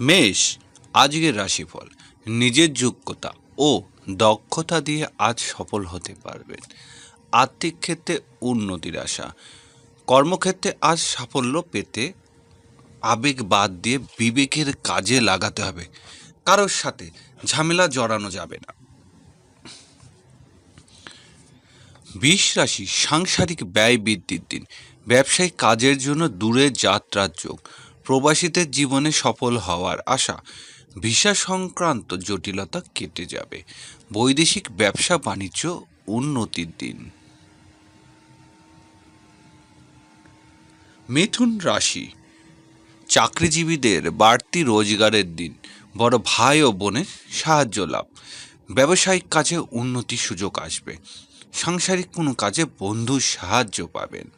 মেষ, আজকের রাশিফল। নিজের যোগ্যতা ও দক্ষতা দিয়ে আজ সফল হতে পারবেন। আর্থিক ক্ষেত্রে উন্নতির আশা। কর্মক্ষেত্রে আজ সাফল্য পেতে আবেগ বাদ দিয়ে বিবেকের কাজে লাগাতে হবে। কারোর সাথে ঝামেলা জড়ানো যাবে না। বিষ রাশি সাংসারিক ব্যয় বৃদ্ধির দিন। ব্যবসায়িক কাজের জন্য দূরে যাত্রার যোগ। প্রবাসীদের জীবনে সফল হওয়ার আশা। ভিসা সংক্রান্ত জটিলতা কেটে যাবে। বৈদেশিক ব্যবসা বাণিজ্য উন্নতির দিন। মিথুন রাশি। চাকরিজীবীদের বাড়তি রোজগারের দিন। বড় ভাই ও বোনের সাহায্য লাভ। ব্যবসায়িক কাজে উন্নতির সুযোগ আসবে। সাংসারিক কোনো কাজে বন্ধুর সাহায্য পাবেন।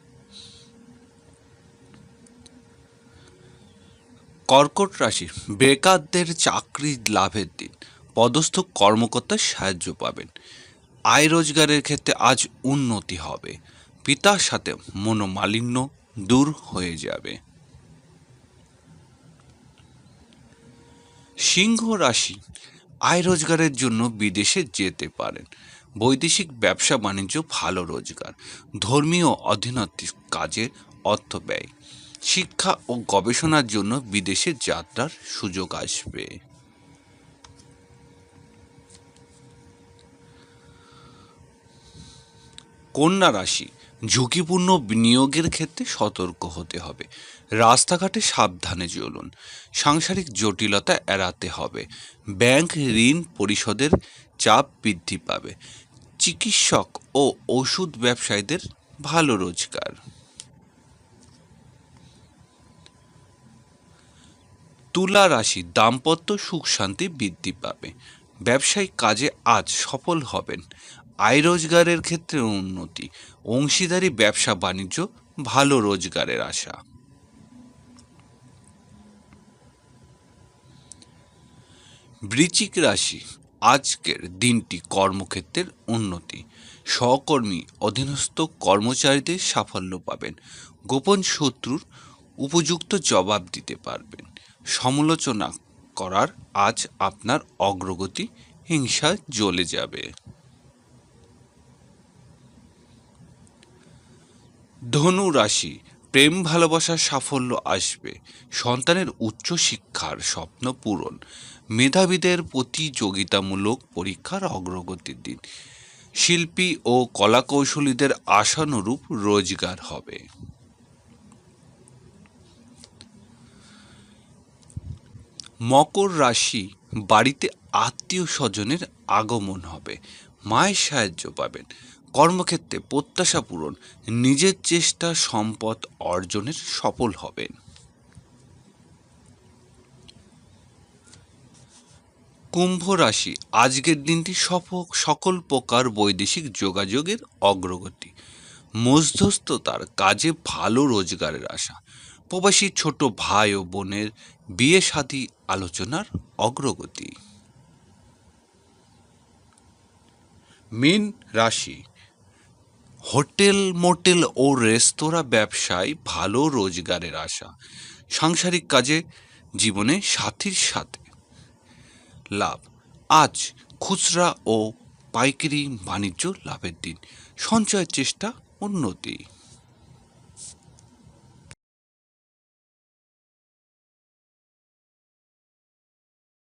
কর্কট রাশি বেকারদের চাকরি লাভের দিন। পদস্থ কর্মকর্তার সাহায্য পাবেন। আয় রোজগারের ক্ষেত্রে আজ উন্নতি হবে। পিতার সাথে মনোমালিন্য দূর হয়ে যাবে। সিংহ রাশি আয় রোজগারের জন্য বিদেশে যেতে পারেন। বৈদেশিক ব্যবসা বাণিজ্য ভালো রোজগার। ধর্মীয় অধীনৈতিক কাজে অর্থ ব্যয়। শিক্ষা ও গবেষণার জন্য বিদেশে যাত্রার সুযোগ আসবে। কন্যা রাশি, ঝুঁকিপূর্ণ বিনিয়োগের ক্ষেত্রে সতর্ক হতে হবে। রাস্তাঘাটে সাবধানে চলুন। সাংসারিক জটিলতা এড়াতে হবে। ব্যাংক ঋণ পরিশোধের চাপ বৃদ্ধি পাবে। চিকিৎসক ও ওষুধ ব্যবসায়ীদের ভালো রোজগার। তুলা রাশি দাম্পত্য সুখ শান্তি বৃদ্ধি পাবে। ব্যবসায়িক কাজে আজ সফল হবেন। আয় রোজগারের ক্ষেত্রে উন্নতি। অংশীদারি, ব্যবসা, বাণিজ্য, ভালো রোজগারের আশা। বৃচিক রাশি, আজকের দিনটি কর্মক্ষেত্রের উন্নতি। সহকর্মী, অধীনস্থ কর্মচারীদের সাফল্য পাবেন। গোপন শত্রুর উপযুক্ত জবাব দিতে পারবেন। সমালোচনা করার আজ আপনার অগ্রগতি হিংসা জ্বলে যাবে। ধনু রাশি, প্রেম ভালোবাসার সাফল্য আসবে। সন্তানের উচ্চ শিক্ষার স্বপ্ন পূরণ। মেধাবীদের প্রতিযোগিতামূলক পরীক্ষার অগ্রগতির দিন। শিল্পী ও কলাকৌশলীদের আশানুরূপ রোজগার হবে। মকর রাশি বাড়িতে আত্মীয় স্বজনের আগমন হবে। মায়ের সাহায্য পাবেন। কর্মক্ষেত্রে প্রত্যাশা পূরণ। নিজের চেষ্টা সম্পদ অর্জনের সফল হবেন। কুম্ভ রাশি আজকের দিনটি সফল সকল প্রকার বৈদেশিক যোগাযোগের অগ্রগতি। মধ্যস্থতার কাজে ভালো রোজগারের আশা। প্রবাসী ছোট ভাই ও বোনের বিয়ে শাদী আলোচনার অগ্রগতি। মীন রাশি। হোটেল, মোটেল ও রেস্তোরাঁ ব্যবসায় ভালো রোজগারের আশা। সাংসারিক কাজে, জীবনে সাথীর সাথে। লাভ। আজ খুচরা ও পাইকারি বাণিজ্য লাভের দিন। সঞ্চয়ের চেষ্টা উন্নতি।